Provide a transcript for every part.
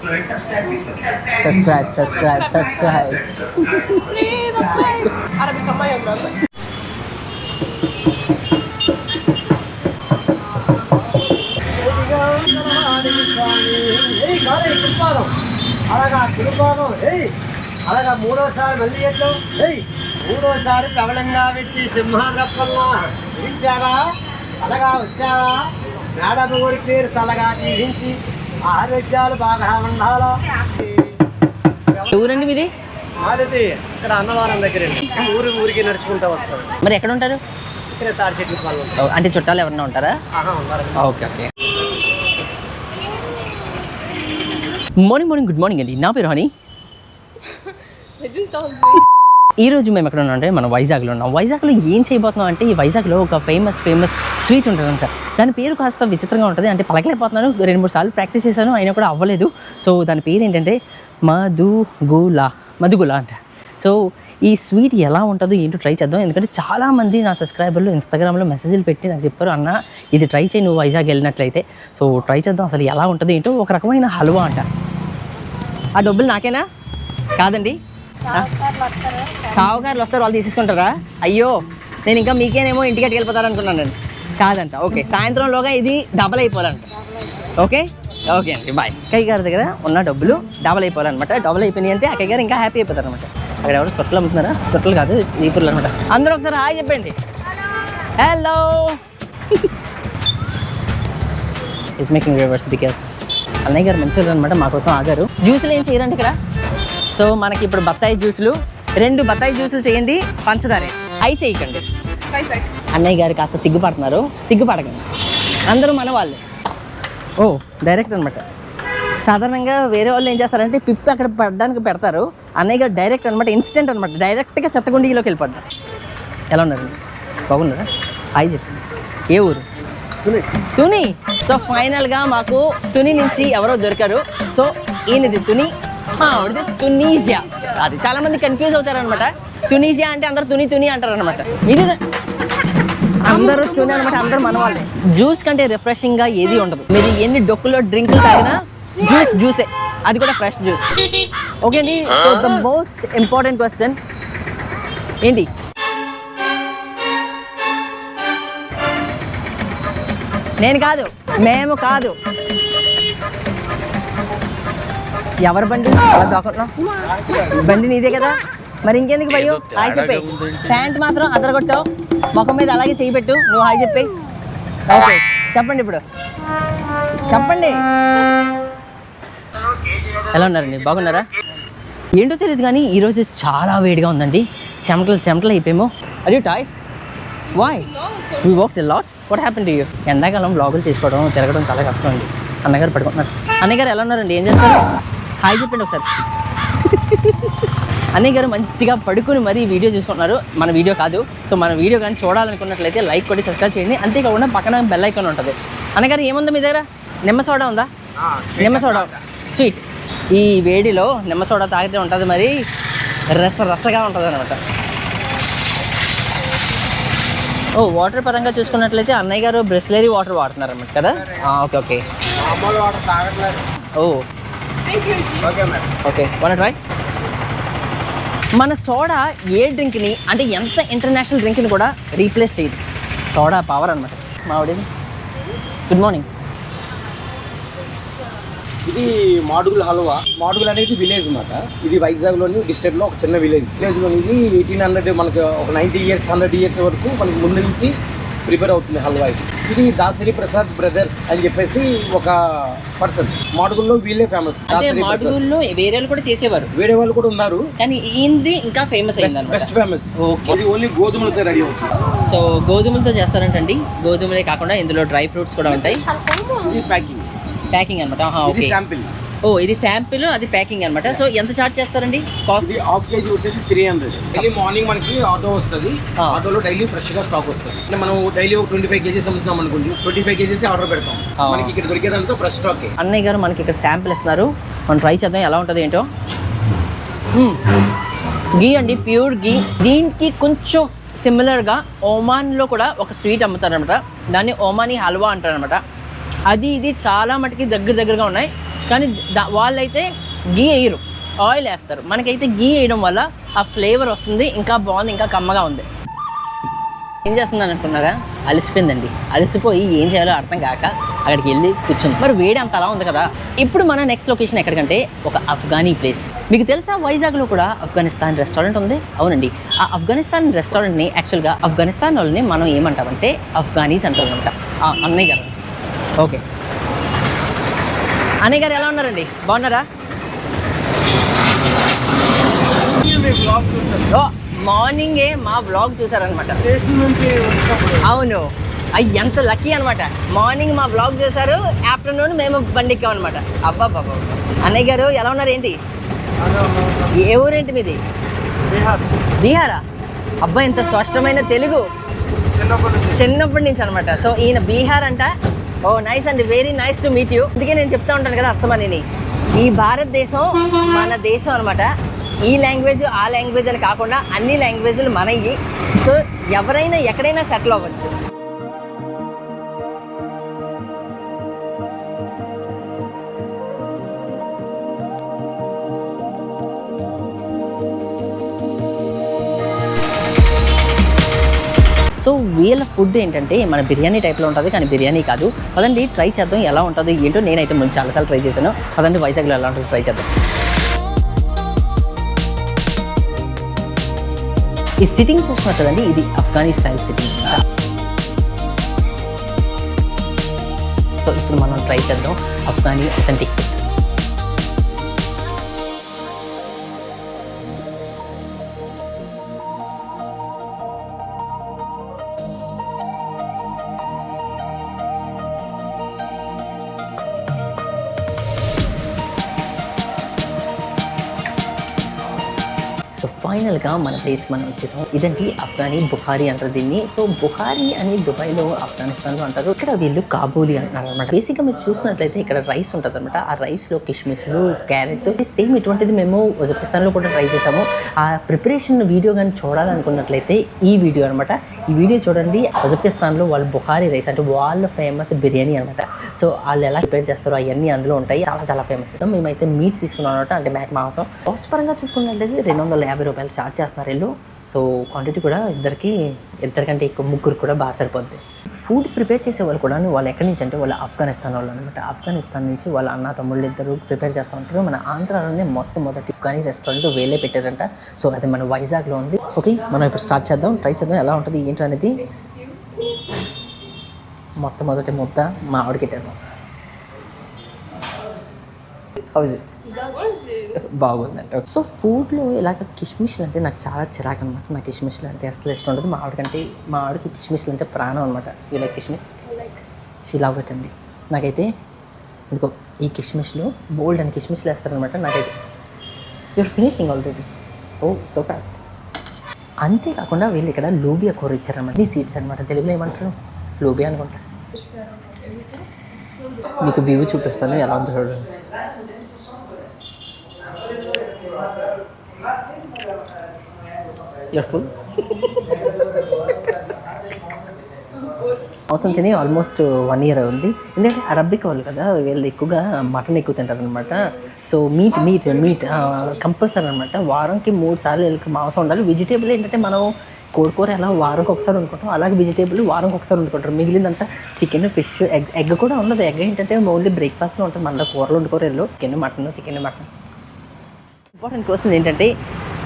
Subscribe subscribe subscribe Arabic అమ్మాయి ఉన్నారు అలాగా తిరుపాదం. ఏయ్ అలాగా మూడోసారి మళ్ళీ ఎట్లు? ఏయ్ మూడోసారి ప్రబలంగా పెట్టి సింహాద్రప్పల్లో విధించావా అలాగా వచ్చావా? మేడం ఊరి పేరు సలగా దీవించి ఆరోగ్యాలు బాగా ఉండాలా? ఊరండి మీది? ఇక్కడ అన్నవరం దగ్గర ఊరి ఊరికి నడుచుకుంటూ వస్తారు మరి ఎక్కడ ఉంటారు? ఇక్కడ తాడి చెట్ల పనులు ఓ, అంటే చుట్టాలు ఎవరన్నా ఉంటారా? Okay okay. Morning morning good morning అండి. నా పేరు హనీ. ఈ రోజు మేము ఎక్కడ ఉన్నాం అంటే మనం వైజాగ్లో ఉన్నాం. వైజాగ్లో ఏం చేయబోతున్నాం అంటే ఈ వైజాగ్లో ఒక ఫేమస్ ఫేమస్ స్వీట్ ఉంటుందంట దాని పేరు కాస్త విచిత్రంగా ఉంటుంది. అంటే పలకలేకపోతున్నాను. రెండు మూడు సార్లు ప్రాక్టీస్ చేశాను. అయినా కూడా అవ్వలేదు. సో దాని పేరు ఏంటంటే మధుగులా మధుగులా అంట. సో ఈ స్వీట్ ఎలా ఉంటుందో ఏంటో ట్రై చేద్దాం. ఎందుకంటే చాలామంది నా సబ్స్క్రైబర్లు ఇన్స్టాగ్రామ్లో మెసేజ్లు పెట్టి నాకు చెప్పారు అన్న ఇది ట్రై చేయి. నువ్వు వైజాగ్ వెళ్ళినట్లయితే. సో ట్రై చేద్దాం. అసలు ఎలా ఉంటుందో ఏంటో ఒక రకమైన హల్వా అంట. ఆ డబ్బులు నాకేనా? కాదండి. ఆ? సావుకారులు వస్తారు. వాళ్ళు తీసేసుకుంటారా? అయ్యో నేను ఇంకా మీకేనేమో ఇంటికి వెళ్ళిపోతారు అనుకున్నాను నేను. కాదంట. ఓకే సాయంత్రంలోగా ఇది డబల్ అయిపోవాలంట. ఓకే? ఓకే అండి బాయ్ అక్కయ్య గారి దగ్గర ఉన్న డబ్బులు డబల్ అయిపోవాలన్నమాట. డబల్ అయిపోయినాయి అంటే అక్కయ్య గారు ఇంకా హ్యాపీ అయిపోతారు అనమాట అక్కడ ఎవరు సొట్లు అమ్ముతున్నారా? సొట్లు కాదు చీపుర్లు అనమాట అందరూ ఒకసారి హాయ్ చెప్పండి. Hello is making reverse because అన్నయ్య గారు మంచిగా అనమాట మా కోసం ఆగారు. జ్యూసులు ఏం చేయరండి ఇక్కడ? సో మనకి ఇప్పుడు బత్తాయి జ్యూసులు రెండు బత్తాయి జ్యూసులు చేయండి పంచదారే. ఐస్ వేయకండి. అన్నయ్య గారు కాస్త సిగ్గుపడుతున్నారు. సిగ్గుపడకండి. అందరూ మన వాళ్ళే ఓ డైరెక్ట్ అనమాట సాధారణంగా వేరే వాళ్ళు ఏం చేస్తారంటే పిప్పి అక్కడ పడడానికి పెడతారు. అన్నయ్య గారు డైరెక్ట్ అనమాట ఇన్స్టెంట్ అనమాట డైరెక్ట్గా చెత్తగుండిలోకి వెళ్ళిపోద్దాం ఎలా ఉన్నారు? బాగున్నారా? హాయ్ చెప్పండి. ఏ ఊరు? తుని. సో ఫైనల్గా మాకు తుని నుంచి ఎవరో దొరికారు. సో ఈయనది తుని. ఆ, ఆవిడది తునీజియా. అది చాలా మంది కన్ఫ్యూజ్ అవుతారు అనమాట తునీజియా అంటే అందరు తుని తుని అంటారు అనమాట ఇది అందరూ తుని అనమాట అందరూ మన వాళ్ళే జ్యూస్ కంటే రిఫ్రెషింగ్గా ఏది ఉండదు. మీరు ఎన్ని డొక్కులో డ్రింకులు తాగినా జ్యూస్ జ్యూసే అది కూడా ఫ్రెష్ జ్యూస్ ఓకే అండి? So the most important question ఏంటి? నేను కాదు మేము కాదు. ఎవరి బండి? అలా బండి నీదే కదా? మరి ఇంకెందుకు భయ్యో? హాయ్ చెప్పే. ప్యాంట్ మాత్రం అదరగొట్టావు. ముఖం మీద అలాగే చేయి పెట్టు. నువ్వు హాయ్ చెప్పే. ఓకే చెప్పండి ఇప్పుడు. చెప్పండి. ఎలా ఉన్నారండి బాగున్నారా? ఏంటో తెలియదు కానీ ఈరోజు చాలా వేడిగా ఉందండి. చెమటలు చెమటలు అయిపోయాము. అది toy why we work a lot what happen to you ఎండాకాలం బ్లాగులు చేసుకోవడం తిరగడం చాలా కష్టం అండి. అన్నగారు పడుకుంటున్నారు. అన్నయ్య గారు ఎలా ఉన్నారండి? ఏం చేస్తారు? హాయ్ చెప్పండి ఒకసారి. అన్నయ్య గారు మంచిగా పడుకుని మరీ వీడియో చూసుకుంటున్నారు. మన వీడియో కాదు. సో మన వీడియో కానీ చూడాలనుకున్నట్లయితే లైక్ కొట్టి సబ్స్క్రైబ్ చేయండి. అంతేకాకుండా పక్కన బెల్ ఐకాన్ ఉంటుంది. అన్నగారు ఏముంది మీ దగ్గర? నిమ్మ సోడా ఉందా? నిమ్మ సోడా. స్వీట్. ఈ వేడిలో నిమ్మ సోడా తాగితే ఉంటుంది మరి. రస రసగా ఉంటుంది అనమాట ఓ వాటర్ పరంగా చూసుకున్నట్లయితే అన్నయ్య గారు బ్రెస్లరీ వాటర్ వాడుతున్నారు అనమాట కదా okay okay. Oh. Okay one try మన సోడా ఏ డ్రింక్ని అంటే ఎంత ఇంటర్నేషనల్ డ్రింక్ని కూడా రీప్లేస్ చేయదు. సోడా పవర్ అనమాట మావిడి గుడ్ మార్నింగ్. ఇది మాడుగుల హల్వా. మాడుగుల్ అనేది విలేజ్ అన్నమాట. ఇది వైజాగ్లోని డిస్ట్రిక్ట్లో ఒక చిన్న విలేజ్. విలేజ్లో ఇది ఎయిటీన్ హండ్రెడ్ మనకు ఒక నైంటీ ఇయర్స్ హండ్రెడ్ ఇయర్స్ వరకు మనకి ముందు నుంచి ప్రిపేర్ అవుతుంది హల్వా ఇది. ఇది దాసరి ప్రసాద్ బ్రదర్స్ అని చెప్పేసి ఒక పర్సన్. మాడుగుల్లో వీళ్ళే ఫేమస్ మాడుగుల్లో వేరే వాళ్ళు కూడా చేసేవారు? వేరే వాళ్ళు కూడా ఉన్నారు. కానీ ఈయనది ఇంకా ఫేమస్ అయింది బెస్ట్ ఫేమస్. ఇది ఓన్లీ గోధుమలతో రెడీ అవుతుంది. సో గోధుమలతో చేస్తారంటండి. గోధుమలే కాకుండా ఇందులో డ్రై ఫ్రూట్స్ కూడా ఉంటాయి. ఇది ప్యాకింగ్. ప్యాకింగ్ అనమాట ఓకే. శాంపిల్. ఓ ఇది శాంపిల్ అది ప్యాకింగ్ అనమాట సో ఎంత చార్జ్ చేస్తారండి? కాస్ట్ హాఫ్ కేజీ వచ్చేసి త్రీ హండ్రెడ్ డైలీ మార్నింగ్ మనకి ఆటో వస్తుంది. ఆటోలో డైలీ ఫ్రెష్గా స్టాక్ వస్తుంది. అంటే మనం డైలీ ఒక ట్వంటీ ఫైవ్ కేజీస్ అమ్ముతున్నాం అనుకోండి ట్వంటీ ఫైవ్ కేజీస్ ఆర్డర్ పెడతాం. ఆ. మనకి ఇక్కడ దొరికేదంతా ఫ్రెష్ స్టాక్ అన్నయ్య గారు మనకి ఇక్కడ శాంపిల్ ఇస్తున్నారు. మనం ట్రై చేద్దాం ఎలా ఉంటుంది ఏంటో. మ్మ్. గీ అండి ప్యూర్ గీ. దీనికి కొంచెం సిమిలర్గా ఓమాన్లో కూడా ఒక స్వీట్ అమ్ముతారనమాట దాన్ని ఓమానీ హల్వా అంటారనమాట అది ఇది చాలా మటుకి దగ్గర దగ్గరగా ఉన్నాయి. కానీ దా- వాళ్ళైతే గీ వేయరు ఆయిల్ వేస్తారు. మనకైతే గీ వేయడం వల్ల ఆ ఫ్లేవర్ వస్తుంది ఇంకా బాగుంది ఇంకా కమ్మగా ఉంది. ఏం చేస్తున్నాను అనుకున్నారా? అలసిపోయిందండి. అలసిపోయి ఏం చేయాలో అర్థం కాక అక్కడికి వెళ్ళి కూర్చుంది. మరి వేడి అంత అలా ఉంది కదా. ఇప్పుడు మన నెక్స్ట్ లొకేషన్ ఎక్కడికంటే ఒక అఫ్ఘానీ ప్లేస్ మీకు తెలుసా వైజాగ్లో కూడా ఆఫ్ఘనిస్తాన్ రెస్టారెంట్ ఉంది? అవునండి. ఆ ఆఫ్ఘనిస్తాన్ రెస్టారెంట్ని యాక్చువల్గా ఆఫ్ఘనిస్తాన్ వాళ్ళని మనం ఏమంటామంటే ఆఫ్ఘానీస్ అంటారనమాట. ఆ అన్నయ్య గారు. ఓకే. అన్నయ్య గారు ఎలా ఉన్నారండి? బాగున్నారా? మార్నింగే మా బ్లాగ్ చూసారనమాట అవును. అయ్యి ఎంత లక్కీ అనమాట మార్నింగ్ మా బ్లాగ్ చేశారు ఆఫ్టర్నూన్ మేము బండి ఎక్కాం అనమాట అబ్బా బాబా అన్నయ్య గారు ఎలా ఉన్నారు ఏంటి. ఏ ఊరేంటి మీది? బీహార్? అబ్బా ఇంత స్పష్టమైన తెలుగు. చిన్నప్పటి నుంచి. అనమాట సో ఈయన బీహార్ అంట. ఓ నైస్ అండి. Very nice to meet you అందుకే నేను చెప్తా ఉంటాను కదా అస్తమానిని. ఈ భారతదేశం మన దేశం అనమాట ఈ లాంగ్వేజ్ ఆ లాంగ్వేజ్ అని కాకుండా అన్ని లాంగ్వేజ్లు మనయ్యి. సో ఎవరైనా ఎక్కడైనా సెటిల్ అవ్వచ్చు. సో వీళ్ళ ఫుడ్ ఏంటంటే మన బిర్యానీ టైప్లో ఉంటుంది కానీ బిర్యానీ కాదు. పదండి ట్రై చేద్దాం ఎలా ఉంటుందో ఏంటో నేనైతే ముందు చాలాసార్లు ట్రై చేశాను. పదండి వైజాగ్లో ఎలా ఉంటుందో ట్రై చేద్దాం. ఈ సిట్టింగ్ చూస్తున్నారు కదండి ఇది ఆఫ్ఘనీ స్టైల్ సిట్టింగ్. సో ఇప్పుడు మనం ట్రై చేద్దాం ఆఫ్ఘనీ అథెంటిక్. ఫైనల్గా మన ప్లేస్ మనం వచ్చేసాం. ఇదండి అఫ్ఘానీ బుహారీ అంటారు దీన్ని. సో బుహారీ అని దుబాయ్లో ఆఫ్ఘనిస్తాన్లో అంటారు. ఇక్కడ వీళ్ళు కాబూలి అంటున్నారు అనమాట బేసిక్గా మీరు చూసినట్లయితే ఇక్కడ రైస్ ఉంటుంది అనమాట ఆ రైస్లో కిష్మిస్లు క్యారెట్ సేమ్ ఇటువంటిది మేము ఉజ్బెకిస్తాన్లో కూడా ట్రై చేసాము. ఆ ప్రిపరేషన్ వీడియో కానీ చూడాలనుకున్నట్లయితే ఈ వీడియో అనమాట ఈ వీడియో చూడండి. ఉజ్బెకిస్తాన్లో వాళ్ళు బుహారీ రైస్ అంటే వాళ్ళ ఫేమస్ బిర్యానీ అనమాట సో వాళ్ళు ఎలా ప్రిపేర్ చేస్తారో అవన్నీ అందులో ఉంటాయి. చాలా చాలా ఫేమస్. మేమైతే మీట్ తీసుకున్నాం అనమాట అంటే మేక మాంసం. కాస్ట్ పరంగా చూసుకున్నట్లయితే రెండు వందల యాభై రూపాయలు చార్జ్ చేస్తున్నారు వీళ్ళు సో క్వాంటిటీ కూడా ఇద్దరికి ఇద్దరికంటే ఎక్కువ ముగ్గురు కూడా బాగా సరిపోద్ది. ఫుడ్ ప్రిపేర్ చేసే వాళ్ళు కూడా వాళ్ళు ఎక్కడి నుంచి అంటే వాళ్ళు ఆఫ్ఘనిస్తాన్ వాళ్ళు అనమాట ఆఫ్ఘనిస్తాన్ నుంచి వాళ్ళ అన్న తమ్ముళ్ళు ఇద్దరు ప్రిపేర్ చేస్తూ ఉంటారు. మన ఆంధ్రాలోనే మొత్తం మొదటి ఆఫ్ఘనీ రెస్టారెంట్ వేలే పెట్టారంట. సో అది మన వైజాగ్లో ఉంది. ఓకే మనం ఇప్పుడు స్టార్ట్ చేద్దాం. ట్రై చేద్దాం. ఎలా ఉంటుంది ఏంటో అనేది. మొత్తం ముద్ద మా ఆవిడకి హౌజ్ బాగుందండి సో ఫుడ్లో ఇలాగ కిష్మిష్లు అంటే నాకు చాలా చిరాకు అనమాట నాకు కిష్మిష్లు అంటే అసలు ఇష్టం ఉండదు. మా ఆవిడకంటే మా ఆవిడకి కిష్మిష్లు అంటే ప్రాణం అనమాట ఇలా కిష్మిష్? షీలా పెట్టండి నాకైతే ఇదిగో ఈ కిష్మిష్లు బోల్డ్ అని కిష్మిష్లు వేస్తారనమాట నాకైతే. Your finishing already oh so fast అంతేకాకుండా వీళ్ళు ఇక్కడ లూబియా కూర ఇచ్చారనమాట ఈ సీడ్స్ అనమాట తెలుగులో ఏమంటారు? లూబియా అనుకుంటా. మీకు వ్యూ చూపిస్తాను ఎలా ఉందో చూడండి. యూర్ అవసరం తిని ఆల్మోస్ట్ వన్ ఇయర్ ఉంది. ఎందుకంటే అరబ్బిక్ వాళ్ళు కదా వీళ్ళు ఎక్కువగా మటన్ ఎక్కువ తింటారు అనమాట so meat meat meat compulsory అనమాట వారంకి మూడు సార్లు వీళ్ళకి మాంసం ఉండాలి. వెజిటేబుల్ ఏంటంటే మనం కోడికూర ఎలా వారంకి ఒకసారి వండుకుంటాం అలాగే వెజిటేబుల్ వారంకి ఒకసారి వండుకుంటారు. మిగిలిందంతా చికెన్ ఫిష్ ఎగ్ ఎగ్ కూడా ఉండదు. ఎగ్ ఏంటంటే ఓన్లీ బ్రేక్ఫాస్ట్లో ఉంటుంది. మన కూరలు వండుకోరు వీళ్ళు. Chicken mutton chicken mutton important question ఏంటంటే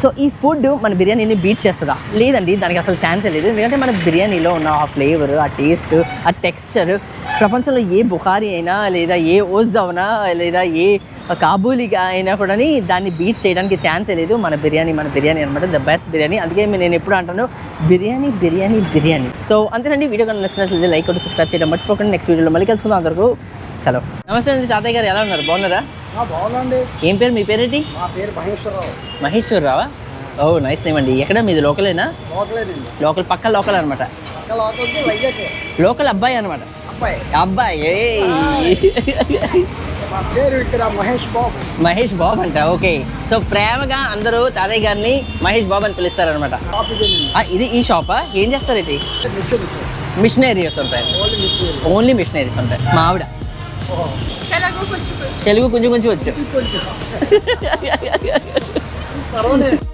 సో ఈ ఫుడ్ మన బిర్యానీని బీట్ చేస్తుందా? లేదండి దానికి అసలు ఛాన్సే లేదు. ఎందుకంటే మన బిర్యానీలో ఉన్న ఆ ఫ్లేవర్ ఆ టేస్ట్ ఆ టెక్స్చర్ ప్రపంచంలో ఏ బుఖారీ అయినా లేదా ఏ ఓజ్ అవునా లేదా ఏ కాబూలీ అయినా కూడా దాన్ని బీట్ చేయడానికి ఛాన్సే లేదు. మన బిర్యానీ మన బిర్యానీ అనమాట ద బెస్ట్ బిర్యానీ. అందుకే నేను ఎప్పుడు అంటాను బిర్యానీ బిర్యానీ బిర్యానీ. సో అంతేనండి వీడియో కనుక నచ్చినట్లయితే లైక్ కొట్టి సబ్స్క్రైబ్ చేయడం మర్చిపోకండి. నెక్స్ట్ వీడియోలో మళ్ళీ కలుసుకుందాం. అందరికీ సెలవు. నమస్తే అండి తాతయ్య గారు ఎలా ఉన్నారు? బాగున్నారా? బాగుందండి ఏం పేరు మీ పేరేంటి? మా పేరు మహేశ్వరరావు. మహేశ్వరరావా? ఓ నైస్ నేమ్ అండి. ఎక్కడ? మీది లోకలేనా? లోకల్ పక్క లోకల్ అనమాట పక్క లోకల్ అబ్బాయి అనమాట అబ్బాయి. మహేష్ బాబు. మహేష్ బాబు అంట ఓకే. సో ప్రేమగా అందరూ తాతయ్య గారిని మహేష్ బాబు అని పిలుస్తారనమాట ఇదేనండి. ఆ, ఇది ఈ షాపా? ఏం చేస్తారు ఇది? మిషన్ మిషనరీస్ ఉంటాయి. ఓన్లీ మిషన్ ఓన్లీ మిషనరీస్ ఉంటాయి. మా ఆవిడ. తెలుగు కొంచెం కొంచెం తెలుగు కొంచెం కొంచెం వచ్చు పర్వాలేదు